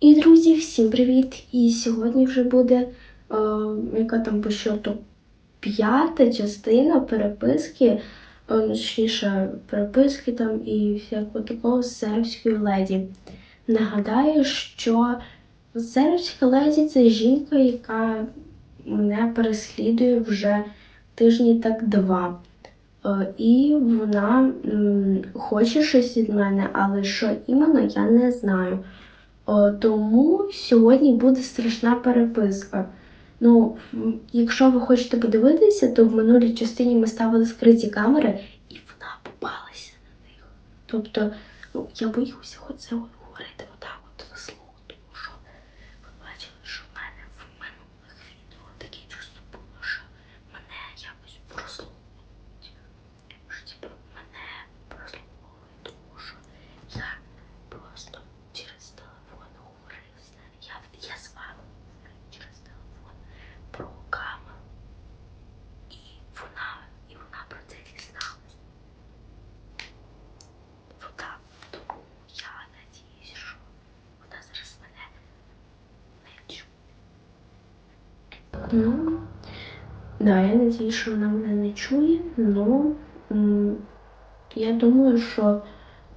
І друзі, всім привіт! І сьогодні вже буде е, яка там по счету п'ята частина переписки, е, точніше, переписки там і всякого такого з сербською леді. Нагадаю, що сербська леді це жінка, яка мене переслідує вже тижні так два. Е, І вона м, хоче щось від мене, але що іменно я не знаю. О, тому сьогодні буде страшна переписка. Ну, якщо ви хочете подивитися, то в минулій частині ми ставили скриті камери, і вона попалася на них. Тобто, ну, я боюся оце говорити отак от на слово, тому що ви бачили, що в мене в минулих відео таке чувство було, що мене якось прослуховують. Що типу мене прослуховують, тому що я просто через телефон говорив з нею. Я, я з вами говорив через телефон про камеру. І вона, і вона про це дізналась. Отак. Тому я надіюсь, що вона зараз мене не чує. Ну, да, я надіюсь, що вона мене не чує, м, я думаю, що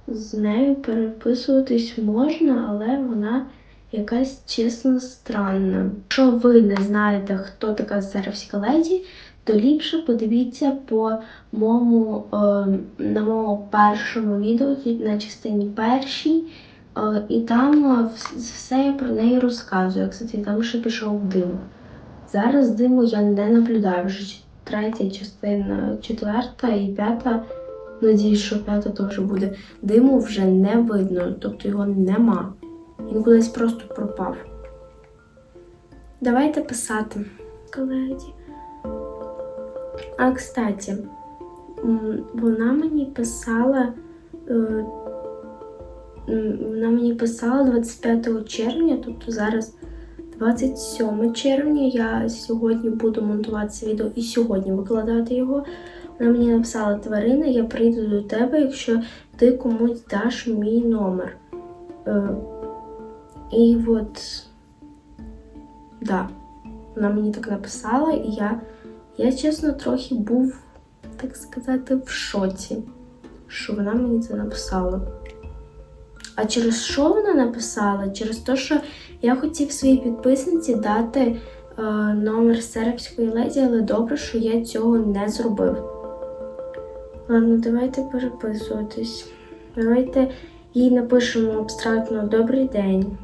з нею переписуватись можна, але вона якась чесно странна. Якщо ви не знаєте, хто така сербська леді, то ліпше подивіться по моєму, е, на моєму першому відео на частині першій. Е, і там е, все я про неї розказую. Кстати, там ще пішов дим. Зараз диму я не наблюдаю вже третя частина, четверта і п'ята. Надіюсь, що п'ята теж буде. Диму вже не видно, тобто його нема. Він кудись просто пропав. Давайте писати, колеги. А кстати, вона мені писала. е, Вона мені писала 25 червня, тобто зараз 27 червня. Я сьогодні буду монтувати це відео і сьогодні викладати його. Вона мені написала тварина, я прийду до тебе, якщо ти комусь даш мій номер. Е, і от, да, вона мені так написала, і я, я чесно трохи був, так сказати, в шоці, що вона мені це написала. А через що вона написала? Через те, що я хотів своїй підписниці дати е, номер сербської леді, але добре, що я цього не зробив. Ладно, давайте переписуватись. Давайте їй напишемо абстрактно Добрий день.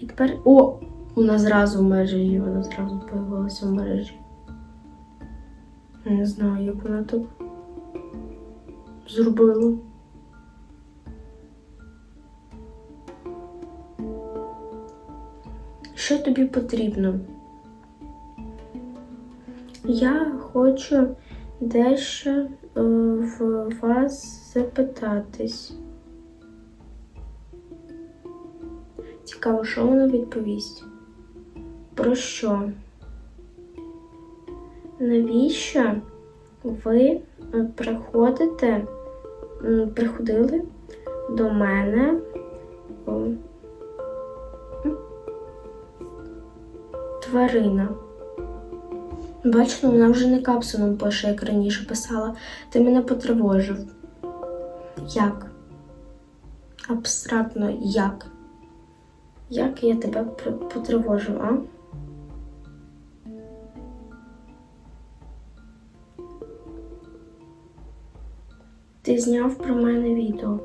І тепер. О! Вона зразу в мережі, вона зразу появилася в мережі. Я не знаю, як вона так зробила. Що тобі потрібно? Я хочу дещо е, в вас запитатись. Цікаво, що вона відповість? Про що? Навіщо ви приходите, приходили до мене? Тварина. Бачите, вона вже не капсулом пише, як раніше писала. Ти мене потривожив. Як? Абстрактно як? Як я тебе потривожив, а? Ти зняв про мене відео.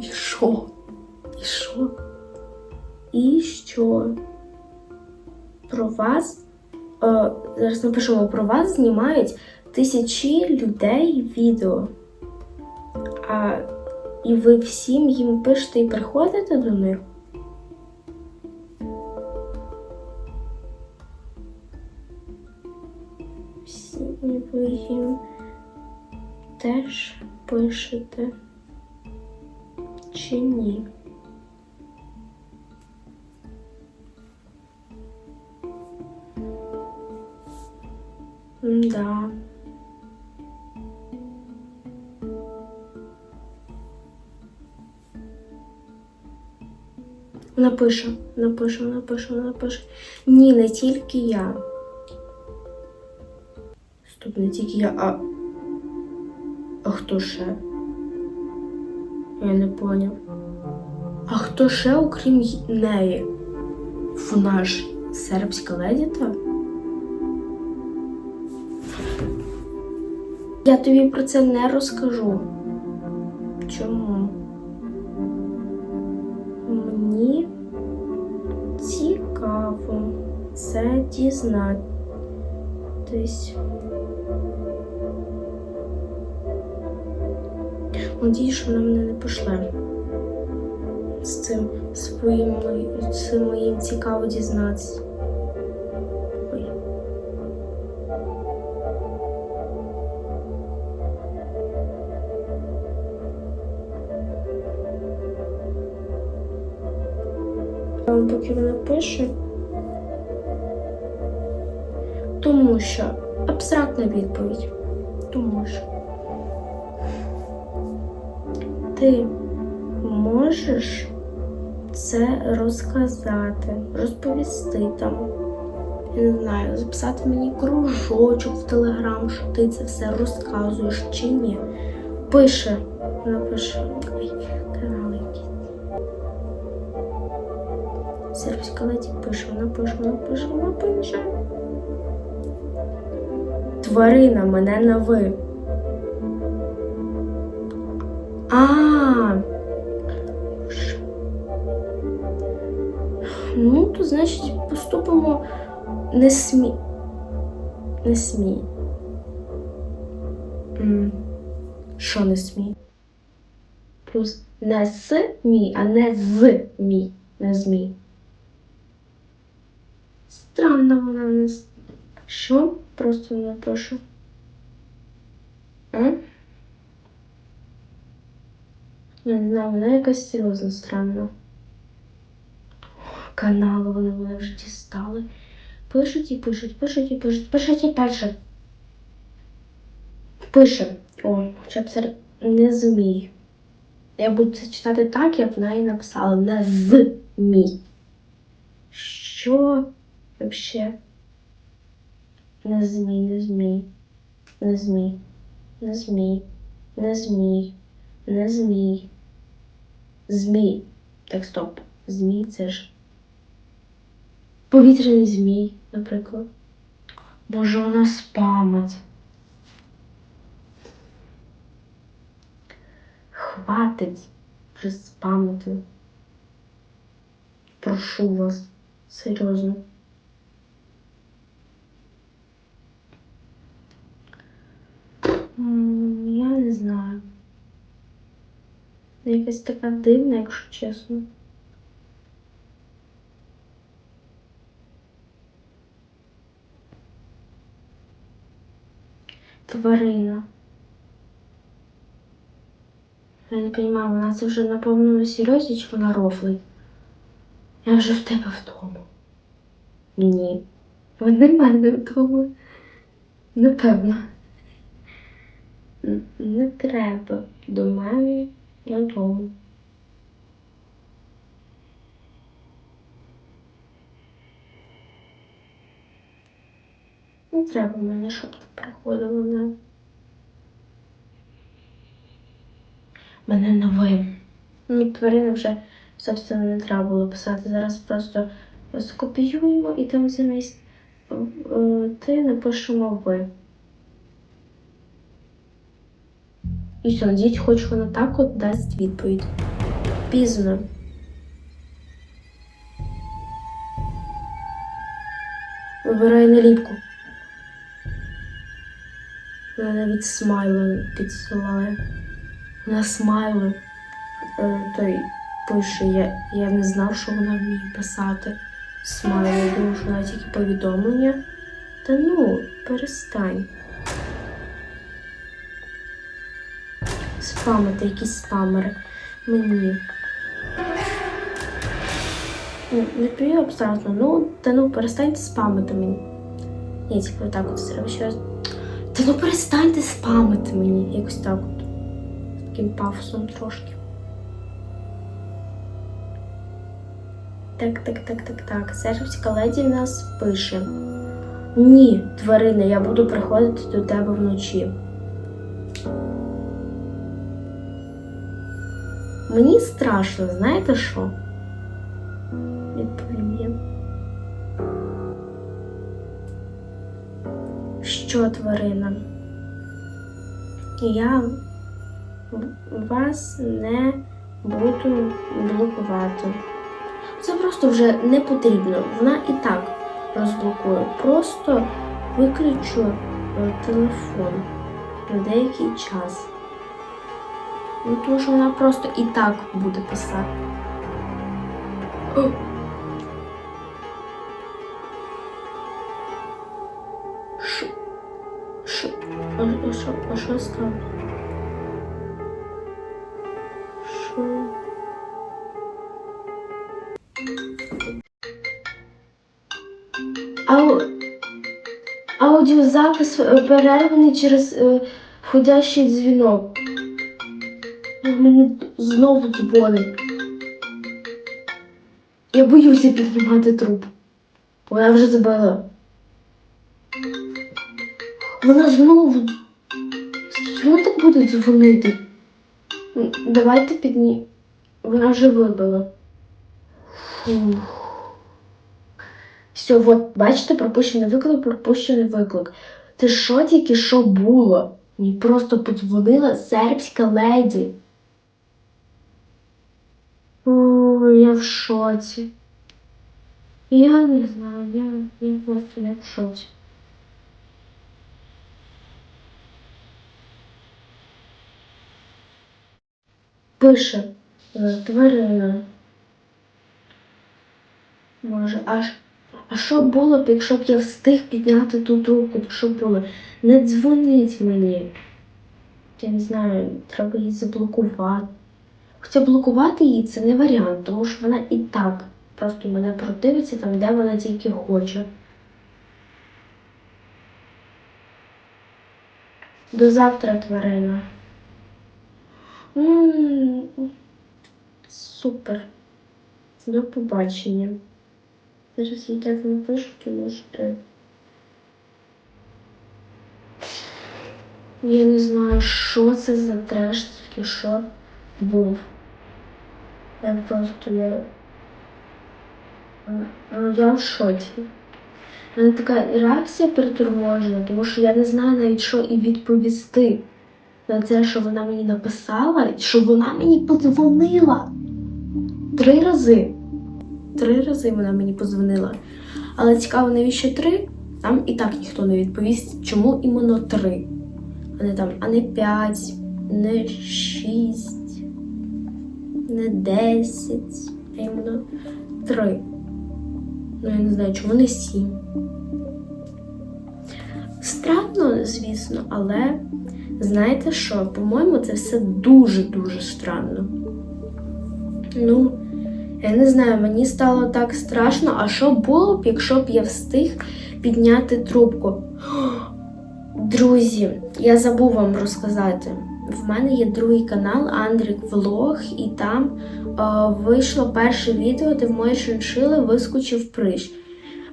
І що? І що? І що? Про вас? Е, зараз напишемо, про вас знімають тисячі людей відео. А, і ви всім їм пишете і приходите до них? Всі ви їм теж пишете чи ні? Вона пише, вона пише. Ні, не тільки я. Стоп, не тільки я, а. А хто ще? Я не поняв. А хто ще, окрім неї? Вона ж сербська леді та? Я тобі про це не розкажу. Чому? Це дізнатись. Надію, що вона мене не пошле. З цим своїм з моїм цікаво дізнатися. Поки вона пише. Тому що абстрактна відповідь. Тому що ти можеш це розказати, розповісти там. Я не знаю, записати мені кружочок в телеграм, що ти це все розказуєш чи ні. Пише, напише. Канал якийсь. Сербська леді пише, вона пише, вона пише, вона пише. Тварина мене на ви. А. Ну, то значить поступимо не смі. Не смій. Що не смій? Плюс не с мій, а не з мій. Не змій. Странно вона не. Що? Просто напишу. М? Я не знаю, вона якась серйозно странна. Канали вони мене вже дістали. Пишуть і пишуть, пишуть і пишуть, пишуть і пишуть. Пише. О, хоча б це не змій. Я буду це читати так, як вона і написала. Не змій. Що вообще? Не змій, не змій. Не змій. Не змій. Не змій. Не змій. Змій. Так, стоп. Змій це ж. Повітряний змій, наприклад. Боже, у нас пам'ять. Хватить вже спам'яти. Прошу вас. Серйозно. М, Я не знаю. Якась така дивна, якщо чесно. Тварина. Я не розумію, вона це вже на повному серйозі чи вона рофлить? Я вже в тебе вдома. Ні. Вона в мене вдома. Напевно. Не треба до мене додому. Не треба мені, щоб ти приходила на. Мене новим. Мені тварини вже собственно не треба було писати. Зараз просто скопіюємо і там замість е, ти напишемо ви. І все, надіють, хоч вона так от дасть відповідь. Пізно. Вибирай наліпку. Вона навіть смайли підсилає. Вона смайли. Е, той пише, я, я не знав, що вона вміє писати. Смайли, я думав, що вона тільки повідомлення. Та ну, перестань. Спамити, якісь спамери. Мені. Ну, Відповідь абстрактно. Ну, та ну перестаньте спамити мені. Ні, типу так от треба ще раз. Та ну перестаньте спамити мені. Якось так от. З таким пафосом трошки. Так, так, так, так, так. Сербська леді нас пише. Ні, тварина, я буду приходити до тебе вночі. Мені страшно, знаєте що? Відповім я. Що тварина? Я вас не буду блокувати. Це просто вже не потрібно. Вона і так розблокує. Просто виключу е, телефон на деякий час. Ну, тому що вона просто і так буде писати. О! Що? Що? А, а що? А що стало? Аудіозапис перерваний через е, входящий дзвінок. Мені знову дзвонить. Я боюся піднімати труп. Вона вже забила. Вона знову. Чому так буде дзвонити? Давайте підні. Вона вже вибила. Фух. Все, от, бачите, пропущений виклик, пропущений виклик. Це що тільки що було? Мені просто подзвонила сербська леді. О, я в шоці. Я не знаю, я, я просто я в шоці. Пише е, тварина. Може, аж. А що було б, якщо б я встиг підняти ту руку? Що було? Не дзвонить мені. Я не знаю, треба її заблокувати. Хоча блокувати її це не варіант, тому що вона і так просто мене противиться там, де вона тільки хоче. До завтра, тварина. М, Супер. До побачення. Зараз я так напишу, тому що. Я не знаю, що це за треш, тільки що був. Я просто я. Ну, я в шоці. У мене така реакція переторможена, тому що я не знаю навіть, що і відповісти на це, що вона мені написала, і що вона мені подзвонила. Три рази. Три рази вона мені подзвонила. Але цікаво, навіщо три? Там і так ніхто не відповість, чому іменно три. А не там, а не п'ять, не шість, не десять, а іменно три. Ну, я не знаю, чому не сім. Странно, звісно, але знаєте що? По-моєму, це все дуже-дуже странно. Ну, я не знаю, мені стало так страшно, а що було б, якщо б я встиг підняти трубку? Друзі, я забув вам розказати. В мене є другий канал Андрік Влог, і там е, вийшло перше відео, де в моїй шиншили вискочив прищ.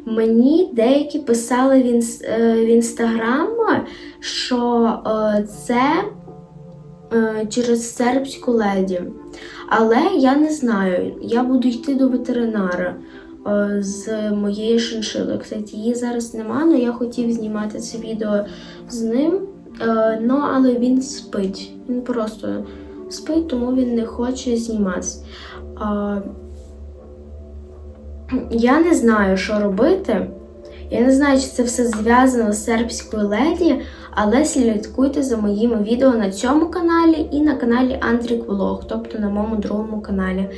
Мені деякі писали в, інс, е, в інстаграм, що е, це е, через сербську леді. Але я не знаю, я буду йти до ветеринара е, з моєї шиншили. Кстати, її зараз нема, але я хотів знімати це відео з ним. Е, Ну, але він спить. Він просто спить, тому він не хоче зніматися. Я не знаю, що робити. Я не знаю, чи це все зв'язано з сербською леді, але слідкуйте за моїми відео на цьому каналі і на каналі Андрік Влог, тобто на моєму другому каналі.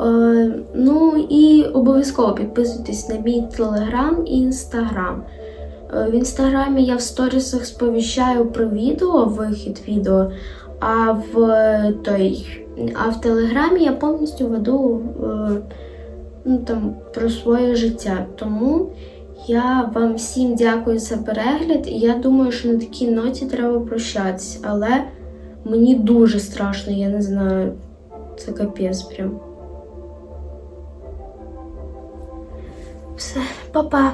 Е, ну і обов'язково підписуйтесь на мій телеграм і інстаграм. Е, в інстаграмі я в сторісах сповіщаю про відео, вихід відео, а в е, той, а в телеграмі я повністю веду е, ну, там, про своє життя. Тому я вам всім дякую за перегляд, і я думаю, що на такій ноті треба прощатися. Але мені дуже страшно, я не знаю, це капець прям. Все, па-па.